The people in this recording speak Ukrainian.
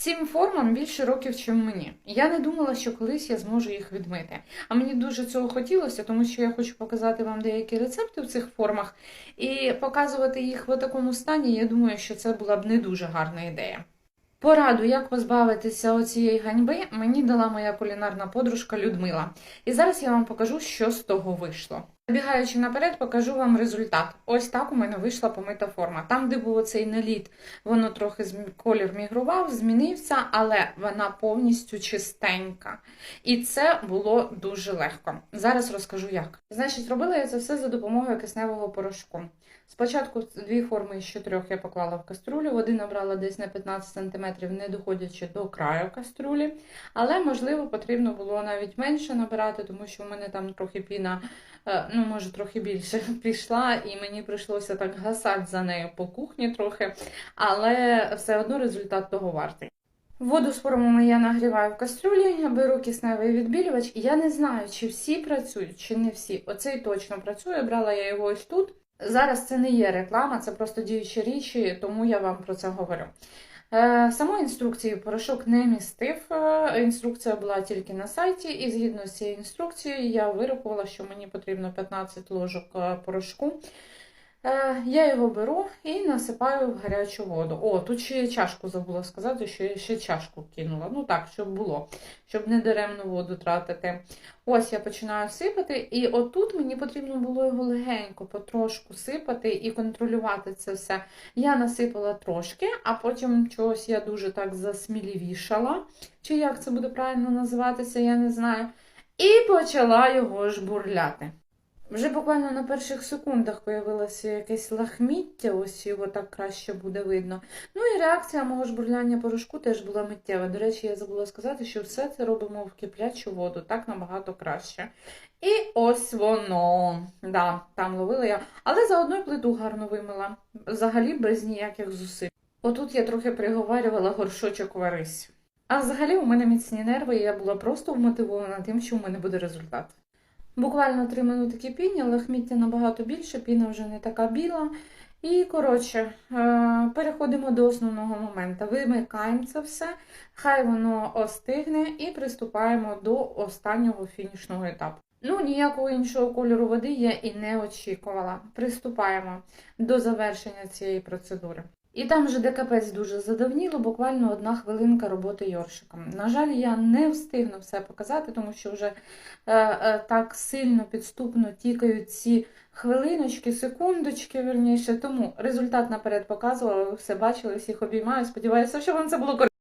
Цим формам більше років, ніж мені. Я не думала, що колись я зможу їх відмити. А мені дуже цього хотілося, тому що я хочу показати вам деякі рецепти в цих формах. І показувати їх в такому стані, я думаю, що це була б не дуже гарна ідея. Пораду, як позбавитися оцієї ганьби, мені дала моя кулінарна подружка Людмила. І зараз я вам покажу, що з того вийшло. Забігаючи наперед, покажу вам результат. Ось так у мене вийшла помита форма. Там, де був цей наліт, воно трохи колір мігрував, змінився, але вона повністю чистенька. І це було дуже легко. Зараз розкажу як. Значить, робила я це все за допомогою кисневого порошку. Спочатку дві форми із чотирьох я поклала в каструлю, води набрала десь на 15 см, не доходячи до краю каструлі. Але, можливо, потрібно було навіть менше набирати, тому що в мене там трохи піна, е, ну, може, трохи більше пішла, і мені прийшлося так гасати за нею по кухні трохи, але все одно результат того вартий. Воду з формами я нагріваю в кастрюлі, беру кисневий відбілювач. Я не знаю, чи всі працюють, чи не всі. Оцей точно працює, брала я його ось тут. Зараз це не є реклама, це просто діючі річі, тому я вам про це говорю. Е, Самої інструкції порошок не містив. е, Інструкція була тільки на сайті, і згідно з цією інструкцією я вирахувала, що мені потрібно 15 ложок е, порошку. Е, Я його беру і насипаю в гарячу воду. О, тут ще чашку забула сказати, що я ще чашку кинула. Ну так, щоб було, щоб не даремну воду тратити. Ось я починаю сипати, і отут мені потрібно було його легенько, потрошку сипати і контролювати це все. Я насипала трошки, а потім чогось я дуже так засмілівішала, чи як це буде правильно називатися, я не знаю. І почала його жбурляти. Вже буквально на перших секундах появилося якесь лахміття, ось його так краще буде видно. Ну і реакція мого жбурляння порошку теж була миттєва. До речі, я забула сказати, що все це робимо в киплячу воду, так набагато краще. І ось воно. Да, там ловила я. Але заодно й плиту гарно вимила. Взагалі без ніяких зусиль. Отут я трохи приговарювала горшочок варись. А взагалі у мене міцні нерви, і я була просто вмотивована тим, що у мене буде результат. Буквально 3 минути кипіння, лахміття набагато більше, піна вже не така біла. І, коротше, е, переходимо до основного моменту. Вимикаємо це все, хай воно остигне, і приступаємо до останнього фінішного етапу. Ну, ніякого іншого кольору води я і не очікувала. Приступаємо до завершення цієї процедури. І там вже декапець, дуже задавніло, буквально одна хвилинка роботи йоршиком. На жаль, я не встигну все показати, тому що вже е, е, так сильно підступно тікають ці хвилиночки, секундочки, верніше. Тому результат наперед показувала, ви все бачили, всіх обіймаю. Сподіваюся, що вам це було корисно.